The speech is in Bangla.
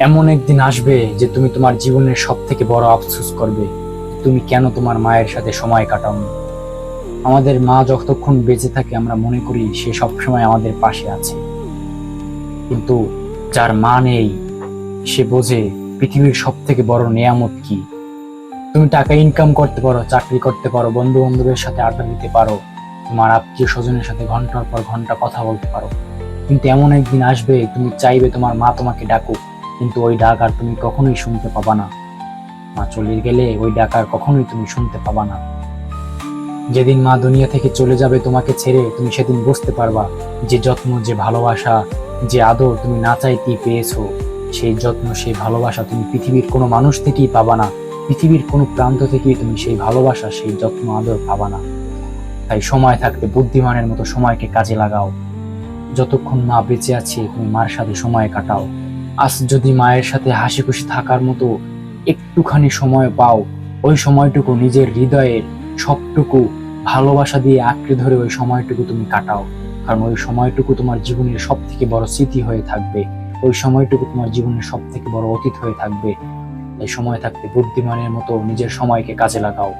এমন একদিন আসবে যে তুমি তোমার জীবনের সব থেকে বড় আফসোস করবে। তুমি কেন তোমার মায়ের সাথে সময় কাটাওনি? আমাদের মা যতক্ষণ বেঁচে থাকে, আমরা মনে করি সে সবসময় আমাদের পাশে আছে। কিন্তু যার মা নেই, সে বোঝে পৃথিবীর সব থেকে বড় নেয়ামত কি। তুমি টাকা ইনকাম করতে পারো, চাকরি করতে পারো বন্ধু বান্ধবের সাথে আড্ডা দিতে পারো, তোমার আত্মীয় স্বজনের সাথে ঘণ্টার পর ঘণ্টা কথা বলতে পারো। কিন্তু এমন একদিন আসবে, তুমি চাইবে তোমার মা তোমাকে ডাকুক। কিন্তু ওই ডাক আর তুমি কখনোই শুনতে পাবা না। মা চলে গেলে ওই ডাক আর কখনোই তুমি শুনতে পাবা না। যেদিন মা দুনিয়া থেকে চলে যাবে তোমাকে ছেড়ে, তুমি সেদিন বুঝতে পারবা যে যত্ন, যে ভালোবাসা, যে আদর তুমি না চাইতেই পেয়েছ, সেই যত্ন, সেই ভালোবাসা তুমি পৃথিবীর কোনো মানুষ থেকেই পাবা না। পৃথিবীর কোনো প্রান্ত থেকেই তুমি সেই ভালোবাসা, সেই যত্ন, আদর পাবা না। তাই সময় থাকতে বুদ্ধিমানের মতো সময়কে কাজে লাগাও। যতক্ষণ মা বেঁচে আছে, তুমি মার সাথে সময় কাটাও। আজ যদি মায়ের সাথে হাসি খুশি থাকার মতো একটুখানি সময় পাও, ওই সময়টুকু নিজের হৃদয়ের সবটুকু ভালোবাসা দিয়ে আঁকড়ে ধরে ওই সময়টুকু তুমি কাটাও। কারণ ওই সময়টুকু তোমার জীবনের সব থেকে বড় স্মৃতি হয়ে থাকবে। ওই সময়টুকু তোমার জীবনের সব থেকে বড় অতীত হয়ে থাকবে। তাই সময় থাকতে বুদ্ধিমানের মতো নিজের সময়কে কাজে লাগাও।